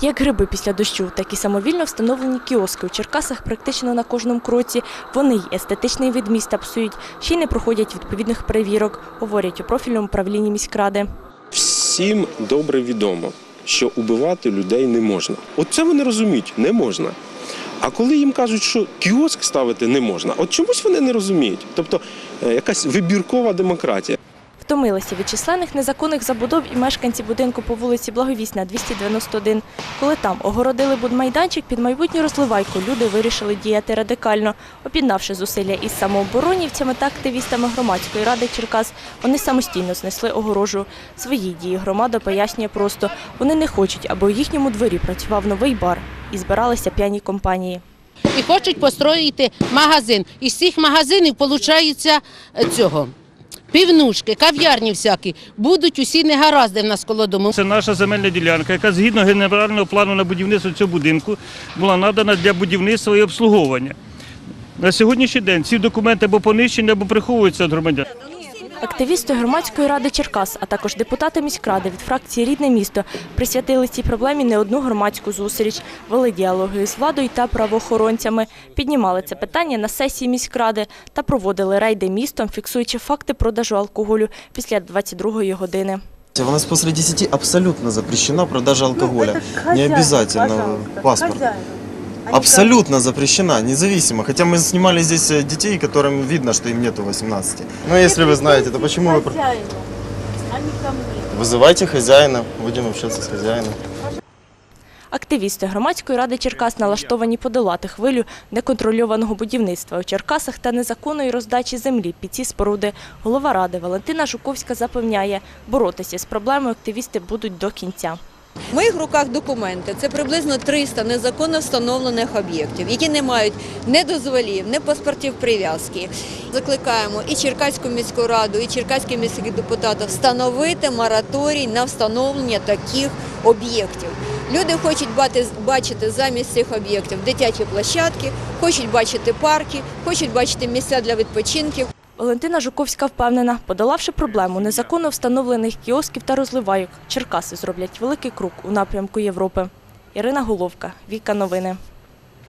Як гриби після дощу, так і самовільно встановлені кіоски у Черкасах практично на кожному кроці. Вони й естетичний від міста псують, ще й не проходять відповідних перевірок, говорять у профільному управлінні міськради. Всім добре відомо, що убивати людей не можна. От це вони розуміють, не можна. А коли їм кажуть, що кіоск ставити не можна, от чомусь вони не розуміють. Тобто е, якась вибіркова демократія. Втомилися від численних незаконних забудов і мешканці будинку по вулиці Благовісна, 291. Коли там огородили будмайданчик під майбутню розливайку, люди вирішили діяти радикально. Об'єднавши зусилля із самооборонівцями та активістами громадської ради Черкас, вони самостійно знесли огорожу. Свої дії громада пояснює просто. Вони не хочуть, аби у їхньому дворі працював новий бар і збиралися п'яні компанії. і хочуть построїти магазин. Із цих магазинів виходить цього. Півнушки, кав'ярні всякі, будуть усі негаразди в нас коло дому. Це наша земельна ділянка, яка згідно генерального плану на будівництво цього будинку була надана для будівництва і обслуговування. На сьогоднішній день ці документи або понищені, або приховуються від громадян. Активісти громадської ради Черкас, а також депутати міськради від фракції Рідне місто присвятили цій проблемі не одну громадську зустріч, вели діалоги з владою та правоохоронцями, піднімали це питання на сесії міськради та проводили рейди містом, фіксуючи факти продажу алкоголю після 22-ї години. У нас после 10 абсолютно запрещена продажа алкоголя. Не обязательно паспорт Абсолютно запрещена, независимо. Хотя мы снимали здесь э, детей, которым видно, что им нету 18. Ну, если вы знаете, то почему вы... про- Вызывайте хозяина, будем общаться с хозяином. Активісти громадської ради Черкас налаштовані подолати хвилю неконтрольованого будівництва у Черкасах та незаконної роздачі землі під ці споруди. Голова ради Валентина Жуковська запевняє, боротися з проблемою активісти будуть до кінця. В моїх руках документи. Це приблизно 300 незаконно встановлених об'єктів, які не мають ні дозволів, ні паспортів прив'язки. Закликаємо і Черкаську міську раду, і черкаських міських депутатів встановити мораторій на встановлення таких об'єктів. Люди хочуть бачити замість цих об'єктів дитячі площадки, хочуть бачити парки, хочуть бачити місця для відпочинків. Валентина Жуковська впевнена, подолавши проблему незаконно встановлених кіосків та розливайок, Черкаси зроблять великий крок у напрямку Європи. Ірина Головка, Віка Новини.